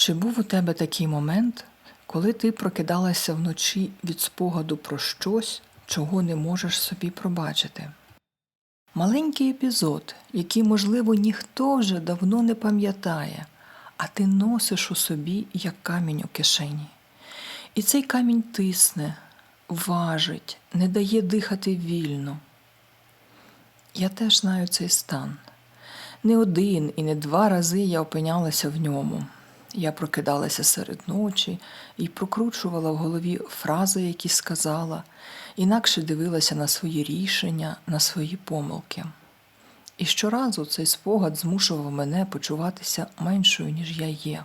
Чи був у тебе такий момент, коли ти прокидалася вночі від спогаду про щось, чого не можеш собі пробачити? Маленький епізод, який, можливо, ніхто вже давно не пам'ятає, а ти носиш у собі як камінь у кишені. І цей камінь тисне, важить, не дає дихати вільно. Я теж знаю цей стан. Не один і не два рази я опинялася в ньому. Я прокидалася серед ночі і прокручувала в голові фрази, які сказала, інакше дивилася на свої рішення, на свої помилки. І щоразу цей спогад змушував мене почуватися меншою, ніж я є.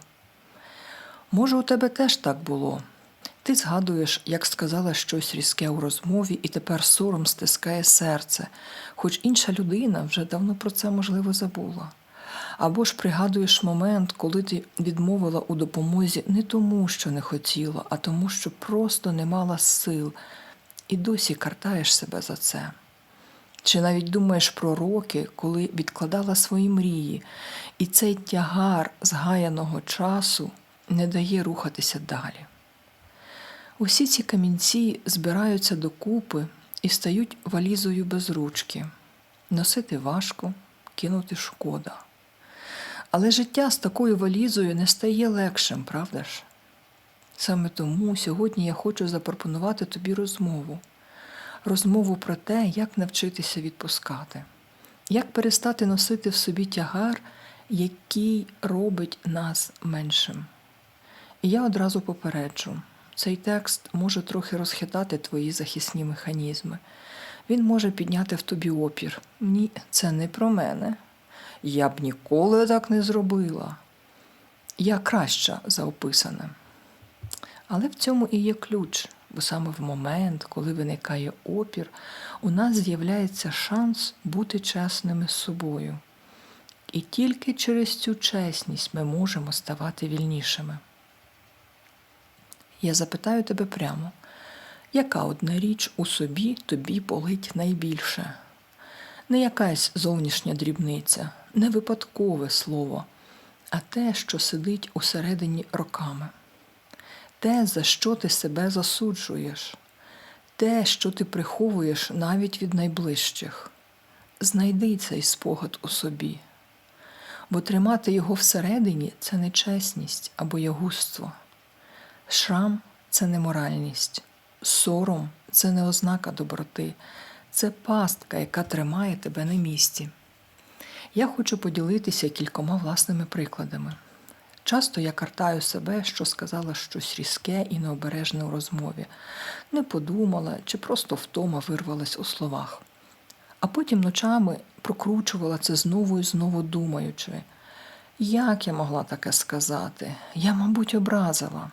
Може, у тебе теж так було. Ти згадуєш, як сказала щось різке у розмові, і тепер сором стискає серце, хоч інша людина вже давно про це можливо забула. Або ж пригадуєш момент, коли ти відмовила у допомозі не тому, що не хотіла, а тому, що просто не мала сил, і досі картаєш себе за це. Чи навіть думаєш про роки, коли відкладала свої мрії, і цей тягар згаяного часу не дає рухатися далі. Усі ці камінці збираються докупи і стають валізою без ручки. Носити важко, кинути шкода. Але життя з такою валізою не стає легшим, правда ж? Саме тому сьогодні я хочу запропонувати тобі розмову. Розмову про те, як навчитися відпускати, як перестати носити в собі тягар, який робить нас меншим. І я одразу попереджу, цей текст може трохи розхитати твої захисні механізми. Він може підняти в тобі опір. Ні, це не про мене. Я б ніколи так не зробила. Я краща за описане. Але в цьому і є ключ, бо саме в момент, коли виникає опір, у нас з'являється шанс бути чесними з собою. І тільки через цю чесність ми можемо ставати вільнішими. Я запитаю тебе прямо, яка одна річ у собі тобі болить найбільше? Не якась зовнішня дрібниця, не випадкове слово, а те, що сидить усередині роками, те, за що ти себе засуджуєш, те, що ти приховуєш навіть від найближчих. Знайди цей спогад у собі, бо тримати його всередині це нечесність або ягузтво. Шрам це неморальність, сором це не ознака доброти, це пастка, яка тримає тебе на місці. Я хочу поділитися кількома власними прикладами. Часто я картаю себе, що сказала щось різке і необережне у розмові, не подумала чи просто втома вирвалась у словах. А потім ночами прокручувала це знову і знову думаючи, як я могла таке сказати? Я, мабуть, образила.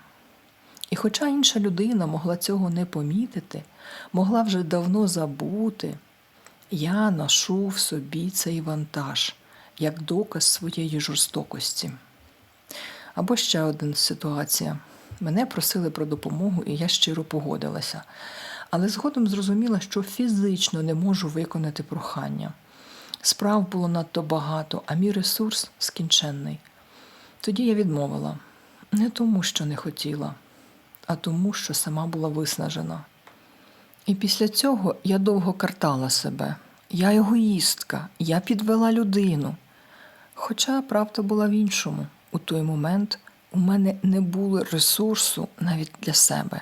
І хоча інша людина могла цього не помітити, могла вже давно забути, я ношу в собі цей вантаж як доказ своєї жорстокості. Або ще одна ситуація. Мене просили про допомогу, і я щиро погодилася. Але згодом зрозуміла, що фізично не можу виконати прохання. Справ було надто багато, а мій ресурс скінченний. Тоді я відмовила не тому, що не хотіла, а тому, що сама була виснажена. І після цього я довго картала себе. Я егоїстка, я підвела людину. Хоча правда була в іншому. У той момент у мене не було ресурсу навіть для себе.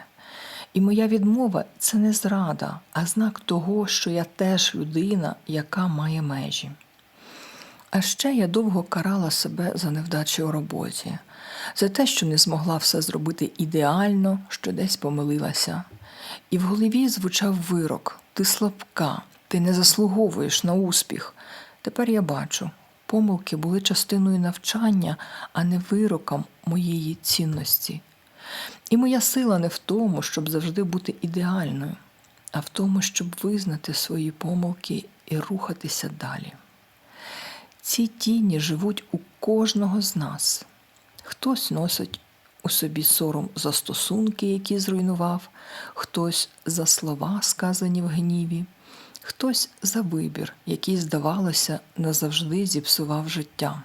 І моя відмова це не зрада, а знак того, що я теж людина, яка має межі. А ще я довго карала себе за невдачі у роботі, за те, що не змогла все зробити ідеально, що десь помилилася. І в голові звучав вирок: ти слабка, ти не заслуговуєш на успіх. Тепер я бачу, помилки були частиною навчання, а не вироком моєї цінності. І моя сила не в тому, щоб завжди бути ідеальною, а в тому, щоб визнати свої помилки і рухатися далі. Ці тіні живуть у кожного з нас. Хтось носить у собі сором за стосунки, які зруйнував, хтось за слова, сказані в гніві, хтось за вибір, який, здавалося, назавжди зіпсував життя.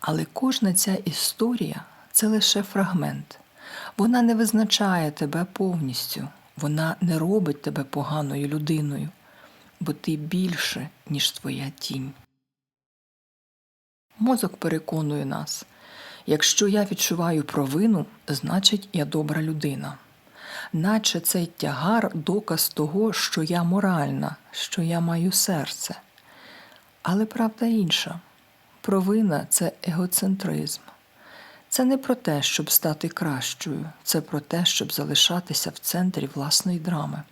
Але кожна ця історія це лише фрагмент. Вона не визначає тебе повністю, вона не робить тебе поганою людиною, бо ти більше, ніж твоя тінь. Мозок переконує нас якщо я відчуваю провину, значить я добра людина. Наче цей тягар доказ того, що я моральна, що я маю серце. Але правда інша провина це егоцентризм. Це не про те, щоб стати кращою, це про те, щоб залишатися в центрі власної драми.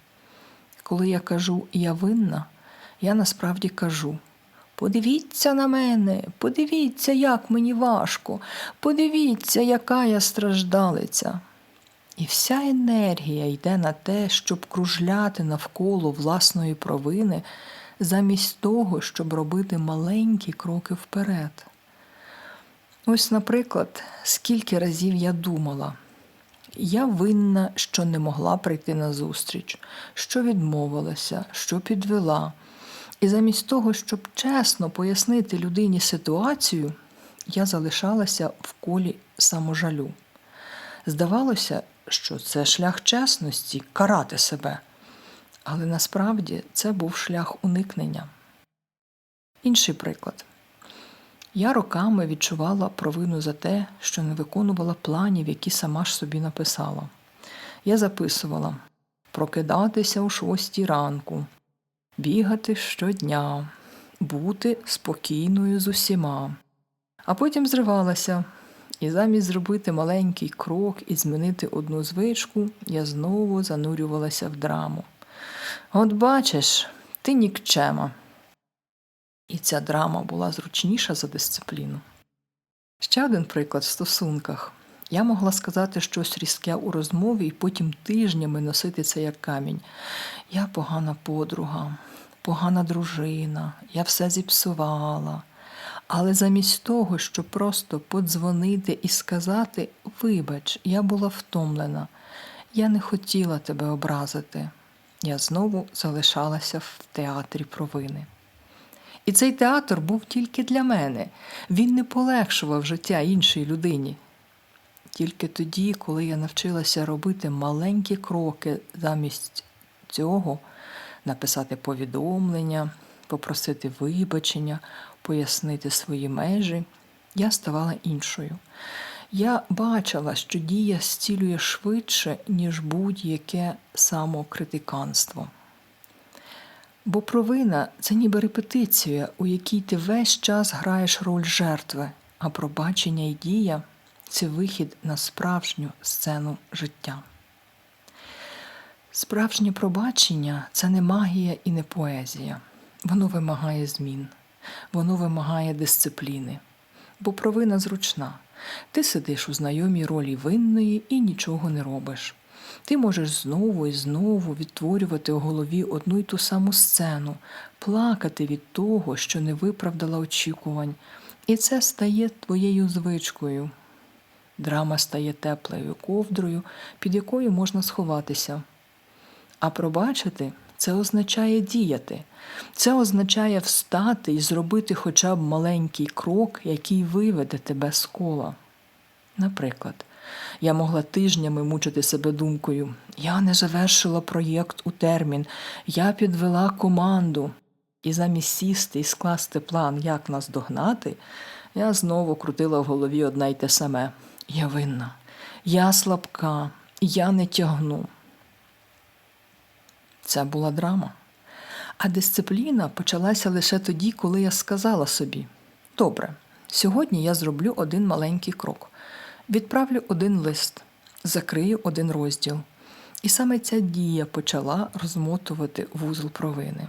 Коли я кажу я винна, я насправді кажу подивіться на мене, подивіться, як мені важко, подивіться, яка я страждалиця. І вся енергія йде на те, щоб кружляти навколо власної провини, замість того, щоб робити маленькі кроки вперед. Ось, наприклад, скільки разів я думала, я винна, що не могла прийти на зустріч, що відмовилася, що підвела. І замість того, щоб чесно пояснити людині ситуацію, я залишалася в колі саможалю. Здавалося, що це шлях чесності карати себе, але насправді це був шлях уникнення. Інший приклад. Я роками відчувала провину за те, що не виконувала планів, які сама ж собі написала. Я записувала прокидатися о шостій ранку, бігати щодня, бути спокійною з усіма. А потім зривалася, і замість зробити маленький крок і змінити одну звичку, я знову занурювалася в драму. От бачиш, ти нікчема. І ця драма була зручніша за дисципліну. Ще один приклад в стосунках. Я могла сказати щось різке у розмові і потім тижнями носити це як камінь. Я погана подруга, погана дружина, я все зіпсувала. Але замість того, щоб просто подзвонити і сказати Вибач, я була втомлена, я не хотіла тебе образити, я знову залишалася в театрі провини. І цей театр був тільки для мене. Він не полегшував життя іншій людині. Тільки тоді, коли я навчилася робити маленькі кроки замість цього, написати повідомлення, попросити вибачення, пояснити свої межі, я ставала іншою. Я бачила, що дія зцілює швидше, ніж будь-яке самокритиканство. Бо провина це ніби репетиція, у якій ти весь час граєш роль жертви, а пробачення і дія це вихід на справжню сцену життя. Справжнє пробачення це не магія і не поезія. Воно вимагає змін, воно вимагає дисципліни, бо провина зручна. Ти сидиш у знайомій ролі винної і нічого не робиш. Ти можеш знову і знову відтворювати у голові одну й ту саму сцену, плакати від того, що не виправдала очікувань, і це стає твоєю звичкою. Драма стає теплою ковдрою, під якою можна сховатися. А пробачити це означає діяти, це означає встати і зробити хоча б маленький крок, який виведе тебе з кола. Наприклад, я могла тижнями мучити себе думкою я не завершила проєкт у термін, я підвела команду. І замість сісти і скласти план, як нас догнати, я знову крутила в голові одне й те саме. Я винна, я слабка, я не тягну. Це була драма. А дисципліна почалася лише тоді, коли я сказала собі: добре, сьогодні я зроблю один маленький крок, відправлю один лист, закрию один розділ. І саме ця дія почала розмотувати вузол провини.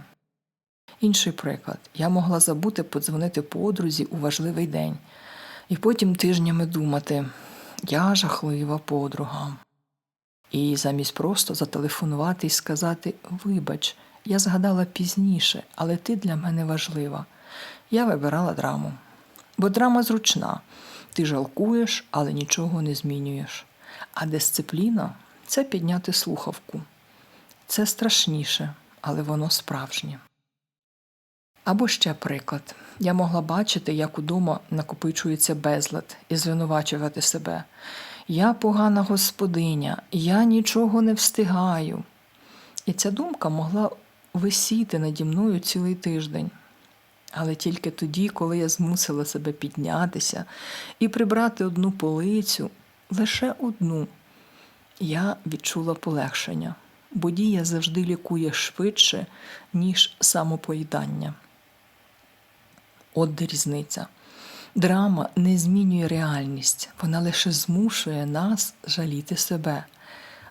Інший приклад, я могла забути подзвонити подрузі у важливий день, і потім тижнями думати я жахлива подруга. І замість просто зателефонувати і сказати Вибач, я згадала пізніше, але ти для мене важлива. Я вибирала драму. Бо драма зручна. Ти жалкуєш, але нічого не змінюєш. А дисципліна це підняти слухавку. Це страшніше, але воно справжнє. Або ще приклад. Я могла бачити, як удома накопичується безлад і звинувачувати себе. Я погана господиня, я нічого не встигаю. І ця думка могла висіти наді мною цілий тиждень. Але тільки тоді, коли я змусила себе піднятися і прибрати одну полицю, лише одну, я відчула полегшення, бо дія завжди лікує швидше, ніж самопоїдання. От де різниця. Драма не змінює реальність, вона лише змушує нас жаліти себе,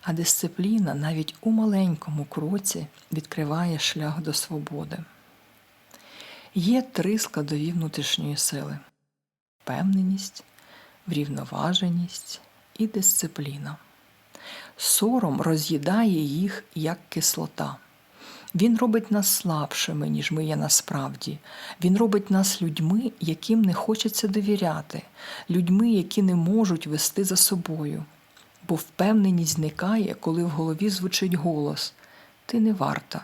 а дисципліна навіть у маленькому кроці відкриває шлях до свободи. Є три складові внутрішньої сили: впевненість, врівноваженість і дисципліна. Сором роз'їдає їх як кислота. Він робить нас слабшими, ніж ми є насправді. Він робить нас людьми, яким не хочеться довіряти, людьми, які не можуть вести за собою. Бо впевненість зникає, коли в голові звучить голос: Ти не варта,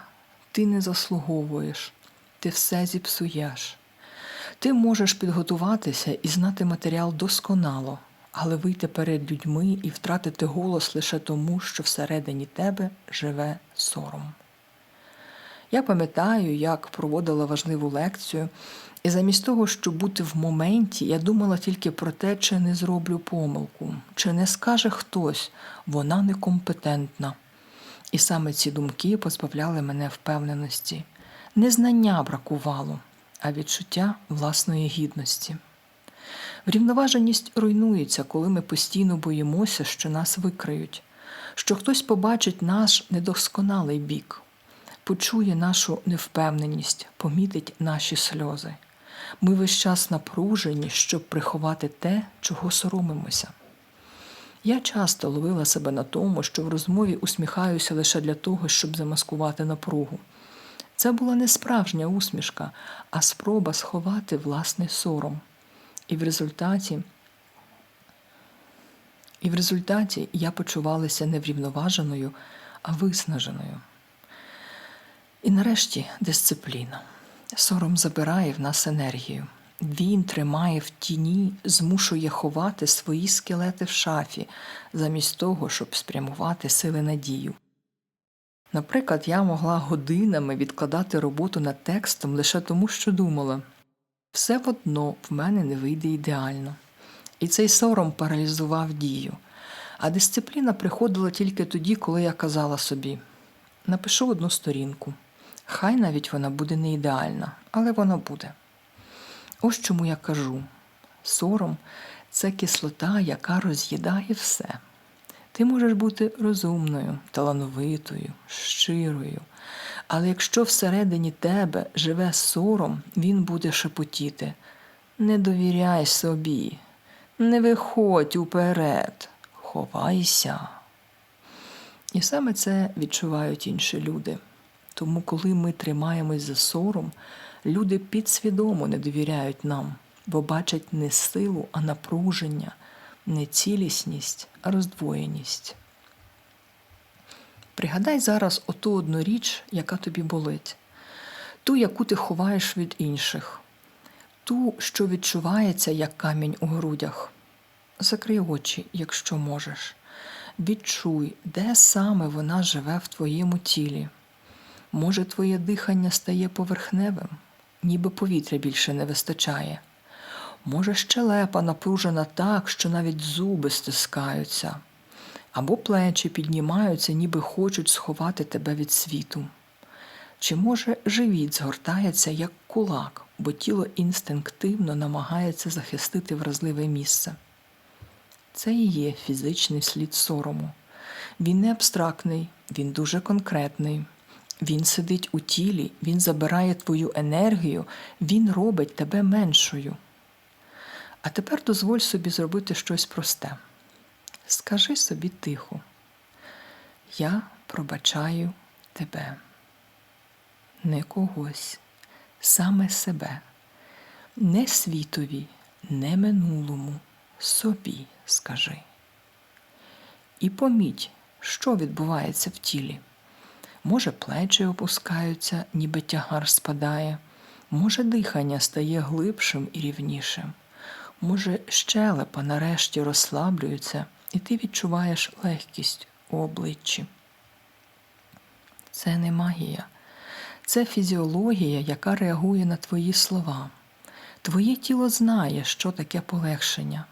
ти не заслуговуєш, ти все зіпсуєш. Ти можеш підготуватися і знати матеріал досконало, але вийти перед людьми і втратити голос лише тому, що всередині тебе живе сором. Я пам'ятаю, як проводила важливу лекцію, і замість того, щоб бути в моменті, я думала тільки про те, чи не зроблю помилку, чи не скаже хтось, вона некомпетентна. І саме ці думки позбавляли мене впевненості. Не знання бракувало, а відчуття власної гідності. Врівноваженість руйнується, коли ми постійно боїмося, що нас викриють, що хтось побачить наш недосконалий бік, почує нашу невпевненість, помітить наші сльози. Ми весь час напружені, щоб приховати те, чого соромимося. Я часто ловила себе на тому, що в розмові усміхаюся лише для того, щоб замаскувати напругу. Це була не справжня усмішка, а спроба сховати власний сором. І в результаті і в результаті я почувалася не врівноваженою, а виснаженою. І нарешті дисципліна. Сором забирає в нас енергію. Він тримає в тіні, змушує ховати свої скелети в шафі, замість того, щоб спрямувати сили надію. Наприклад, я могла годинами відкладати роботу над текстом лише тому, що думала все одно в мене не вийде ідеально. І цей сором паралізував дію. А дисципліна приходила тільки тоді, коли я казала собі напишу одну сторінку. Хай навіть вона буде не ідеальна, але вона буде. Ось чому я кажу: сором це кислота, яка роз'їдає все. Ти можеш бути розумною, талановитою, щирою, але якщо всередині тебе живе сором, він буде шепотіти. Не довіряй собі, не виходь уперед, ховайся. І саме це відчувають інші люди. Тому, коли ми тримаємось за сором, люди підсвідомо не довіряють нам, бо бачать не силу, а напруження, не цілісність, а роздвоєність. Пригадай зараз оту одну річ, яка тобі болить, ту, яку ти ховаєш від інших, ту, що відчувається як камінь у грудях. Закрий очі, якщо можеш. Відчуй, де саме вона живе в твоєму тілі. Може, твоє дихання стає поверхневим, ніби повітря більше не вистачає. Може, щелепа напружена так, що навіть зуби стискаються, або плечі піднімаються, ніби хочуть сховати тебе від світу. Чи може живіт згортається як кулак, бо тіло інстинктивно намагається захистити вразливе місце? Це і є фізичний слід сорому. Він не абстрактний, він дуже конкретний. Він сидить у тілі, він забирає твою енергію, він робить тебе меншою. А тепер дозволь собі зробити щось просте. Скажи собі тихо, я пробачаю тебе, не когось, саме себе, не світові, не минулому, собі скажи. І поміть, що відбувається в тілі. Може, плечі опускаються, ніби тягар спадає, Може, дихання стає глибшим і рівнішим. Може, щелепа нарешті розслаблюється, і ти відчуваєш легкість у обличчі. Це не магія, це фізіологія, яка реагує на твої слова. Твоє тіло знає, що таке полегшення,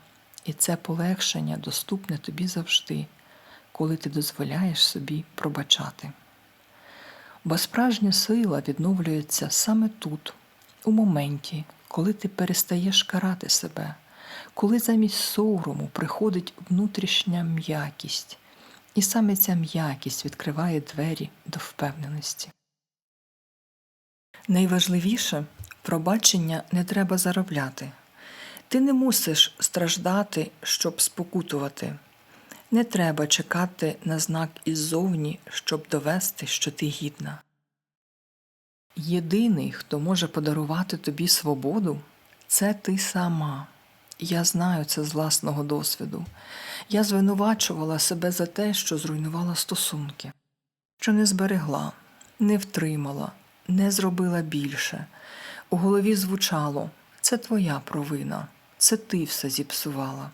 і це полегшення доступне тобі завжди, коли ти дозволяєш собі пробачати. Бо справжня сила відновлюється саме тут, у моменті, коли ти перестаєш карати себе, коли замість сорому приходить внутрішня м'якість, і саме ця м'якість відкриває двері до впевненості. Найважливіше пробачення не треба заробляти. Ти не мусиш страждати, щоб спокутувати. Не треба чекати на знак іззовні, щоб довести, що ти гідна. Єдиний, хто може подарувати тобі свободу, це ти сама. Я знаю це з власного досвіду. Я звинувачувала себе за те, що зруйнувала стосунки, що не зберегла, не втримала, не зробила більше. У голові звучало це твоя провина, це ти все зіпсувала.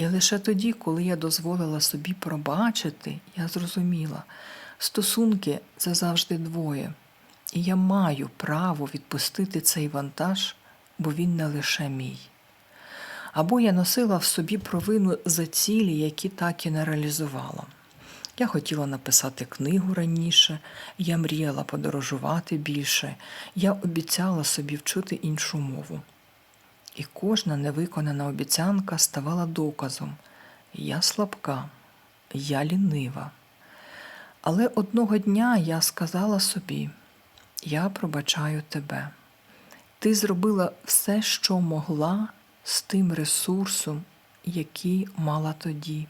І лише тоді, коли я дозволила собі пробачити, я зрозуміла, стосунки це завжди двоє, і я маю право відпустити цей вантаж, бо він не лише мій. Або я носила в собі провину за цілі, які так і не реалізувала. Я хотіла написати книгу раніше, я мріяла подорожувати більше, я обіцяла собі вчити іншу мову. І кожна невиконана обіцянка ставала доказом я слабка, я лінива. Але одного дня я сказала собі: я пробачаю тебе. Ти зробила все, що могла з тим ресурсом, який мала тоді.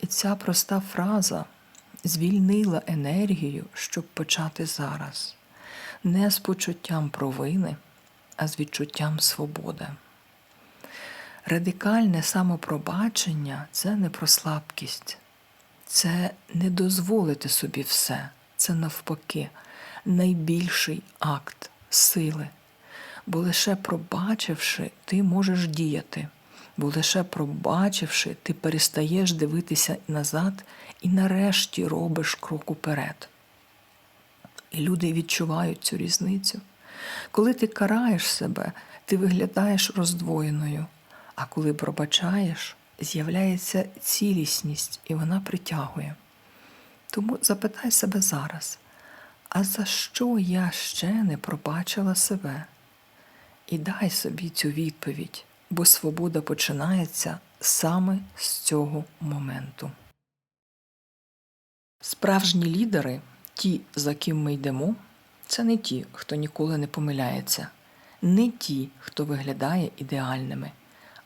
І ця проста фраза звільнила енергію, щоб почати зараз, не з почуттям провини, а з відчуттям свободи. Радикальне самопробачення це не про слабкість, це не дозволити собі все, це навпаки найбільший акт сили. Бо лише пробачивши, ти можеш діяти, бо лише пробачивши, ти перестаєш дивитися назад і нарешті робиш крок уперед. І люди відчувають цю різницю. Коли ти караєш себе, ти виглядаєш роздвоєною, а коли пробачаєш, з'являється цілісність і вона притягує. Тому запитай себе зараз, а за що я ще не пробачила себе? І дай собі цю відповідь, бо свобода починається саме з цього моменту. Справжні лідери, ті, за ким ми йдемо, це не ті, хто ніколи не помиляється, не ті, хто виглядає ідеальними,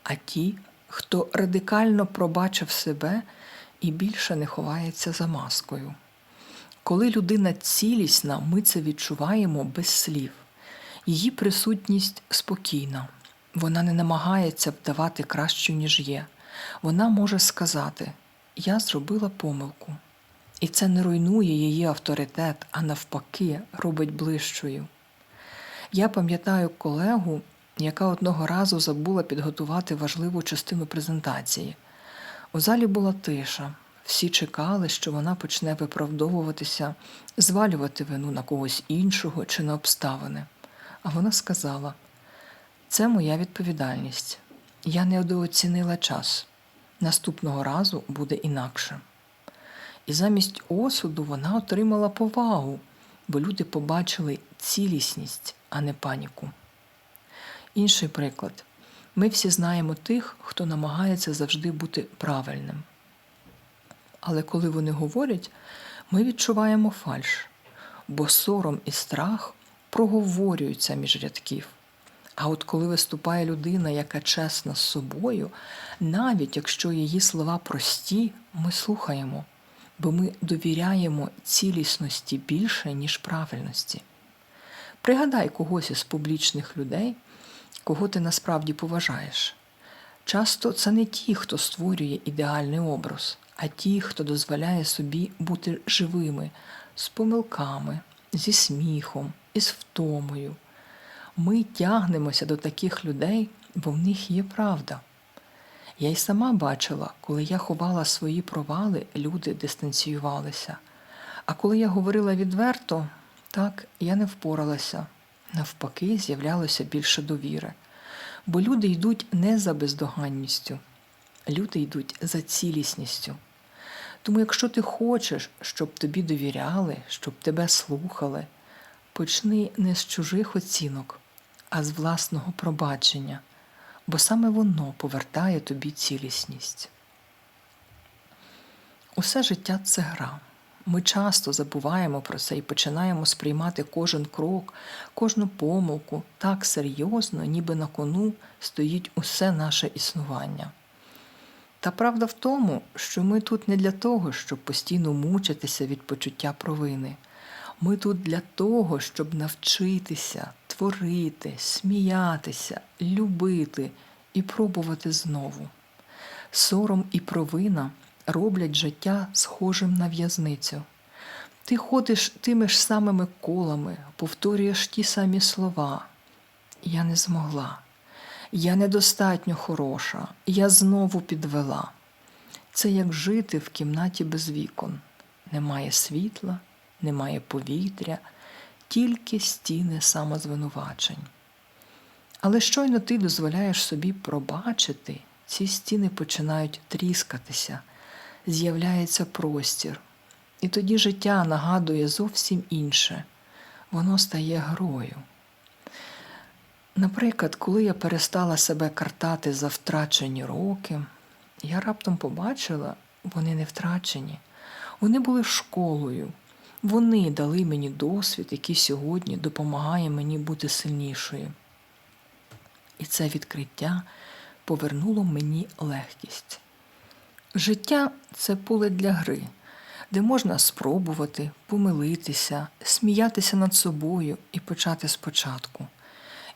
а ті, хто радикально пробачив себе і більше не ховається за маскою. Коли людина цілісна, ми це відчуваємо без слів. Її присутність спокійна, вона не намагається вдавати кращу, ніж є. Вона може сказати: Я зробила помилку. І це не руйнує її авторитет, а навпаки, робить ближчою. Я пам'ятаю колегу, яка одного разу забула підготувати важливу частину презентації. У залі була тиша. Всі чекали, що вона почне виправдовуватися, звалювати вину на когось іншого чи на обставини. А вона сказала: це моя відповідальність. Я недооцінила час. Наступного разу буде інакше. І замість осуду вона отримала повагу, бо люди побачили цілісність, а не паніку. Інший приклад. Ми всі знаємо тих, хто намагається завжди бути правильним. Але коли вони говорять, ми відчуваємо фальш, бо сором і страх проговорюються між рядків. А от коли виступає людина, яка чесна з собою, навіть якщо її слова прості, ми слухаємо, бо ми довіряємо цілісності більше, ніж правильності. Пригадай когось із публічних людей, кого ти насправді поважаєш. Часто це не ті, хто створює ідеальний образ, а ті, хто дозволяє собі бути живими, з помилками, зі сміхом, із втомою. Ми тягнемося до таких людей, бо в них є правда. Я й сама бачила, коли я ховала свої провали, люди дистанціювалися. А коли я говорила відверто, так я не впоралася. Навпаки, з'являлося більше довіри. Бо люди йдуть не за бездоганністю, люди йдуть за цілісністю. Тому, якщо ти хочеш, щоб тобі довіряли, щоб тебе слухали, почни не з чужих оцінок, а з власного пробачення, бо саме воно повертає тобі цілісність. Усе життя це гра. Ми часто забуваємо про це і починаємо сприймати кожен крок, кожну помилку так серйозно, ніби на кону стоїть усе наше існування. Та правда в тому, що ми тут не для того, щоб постійно мучитися від почуття провини. Ми тут для того, щоб навчитися, творити, сміятися, любити і пробувати знову. Сором і провина роблять життя схожим на в'язницю. Ти ходиш тими ж самими колами, повторюєш ті самі слова. Я не змогла. Я недостатньо хороша, я знову підвела. Це як жити в кімнаті без вікон. Немає світла, немає повітря, тільки стіни самозвинувачень. Але щойно ти дозволяєш собі пробачити, ці стіни починають тріскатися, з'являється простір. І тоді життя нагадує зовсім інше, воно стає грою. Наприклад, коли я перестала себе картати за втрачені роки, я раптом побачила, вони не втрачені, вони були школою, вони дали мені досвід, який сьогодні допомагає мені бути сильнішою. І це відкриття повернуло мені легкість. Життя це поле для гри, де можна спробувати, помилитися, сміятися над собою і почати спочатку.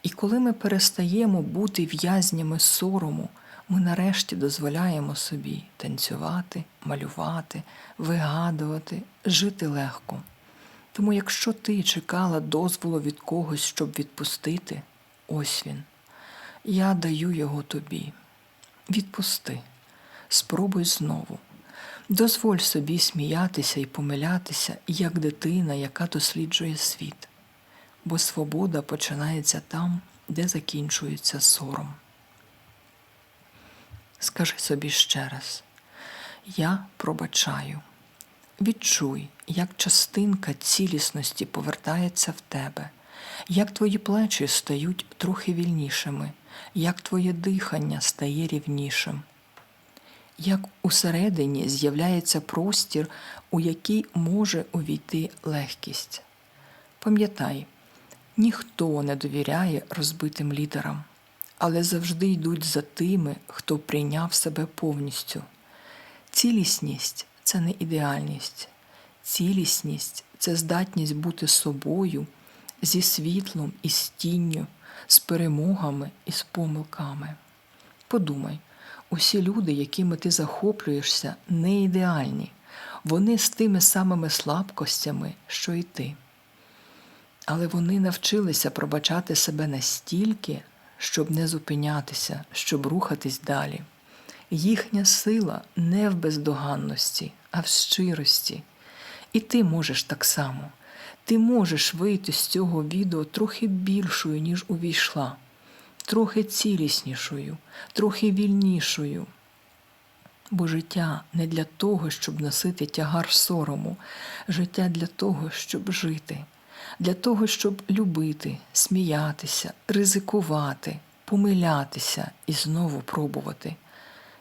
І коли ми перестаємо бути в'язнями сорому, ми нарешті дозволяємо собі танцювати, малювати, вигадувати, жити легко. Тому, якщо ти чекала дозволу від когось, щоб відпустити, ось він. Я даю його тобі. Відпусти, спробуй знову. Дозволь собі сміятися і помилятися, як дитина, яка досліджує світ бо свобода починається там, де закінчується сором. Скажи собі ще раз, я пробачаю. Відчуй, як частинка цілісності повертається в тебе, як твої плечі стають трохи вільнішими, як твоє дихання стає рівнішим, як усередині з'являється простір, у який може увійти легкість. Пам'ятай, Ніхто не довіряє розбитим лідерам, але завжди йдуть за тими, хто прийняв себе повністю. Цілісність це не ідеальність, цілісність це здатність бути собою зі світлом і з тінню, з перемогами і з помилками. Подумай, усі люди, якими ти захоплюєшся, не ідеальні, вони з тими самими слабкостями, що й ти. Але вони навчилися пробачати себе настільки, щоб не зупинятися, щоб рухатись далі. Їхня сила не в бездоганності, а в щирості. І ти можеш так само. Ти можеш вийти з цього відео трохи більшою, ніж увійшла, трохи ціліснішою, трохи вільнішою. Бо життя не для того, щоб носити тягар сорому, життя для того, щоб жити для того, щоб любити, сміятися, ризикувати, помилятися і знову пробувати.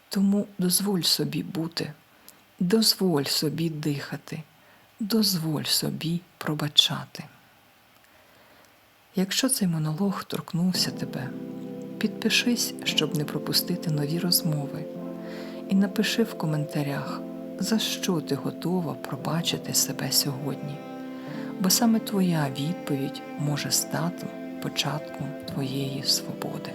Тому дозволь собі бути, дозволь собі дихати, дозволь собі пробачати. Якщо цей монолог торкнувся тебе, підпишись, щоб не пропустити нові розмови, і напиши в коментарях, за що ти готова пробачити себе сьогодні бо саме твоя відповідь може стати початком твоєї свободи.